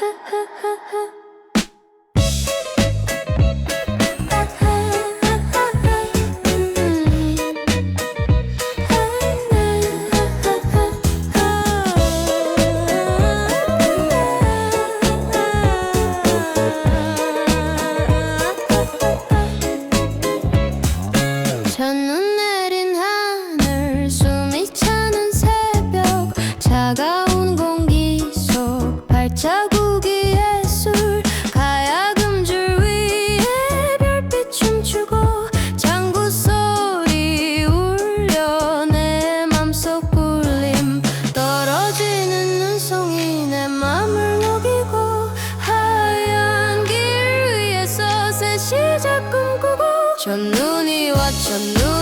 첫눈 발자국이 예술 가야금 줄 위에 별빛 춤추고 장구 소리 울려 내 맘속 울림. 떨어지는 눈송이 내 맘을 녹이고 하얀 길 위에서 새 시작 꿈꾸고. 첫눈이 와 첫눈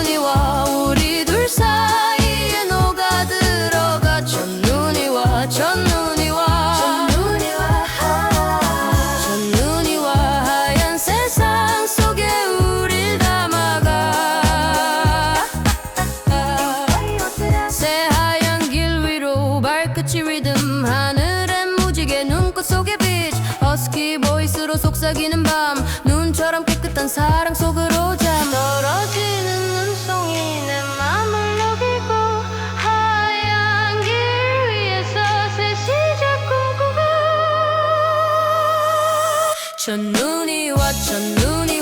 발끝이 리듬 하늘엔 무지개 눈꽃 속에 빛. 허스키 보이스로 속삭이는 밤. 눈처럼 깨끗한 사랑 속으로 잠. 떨어지는 눈송이 내 맘을 녹이고 하얀 길 위에서 새 시작 꿈꾸고 첫눈이 와 첫눈이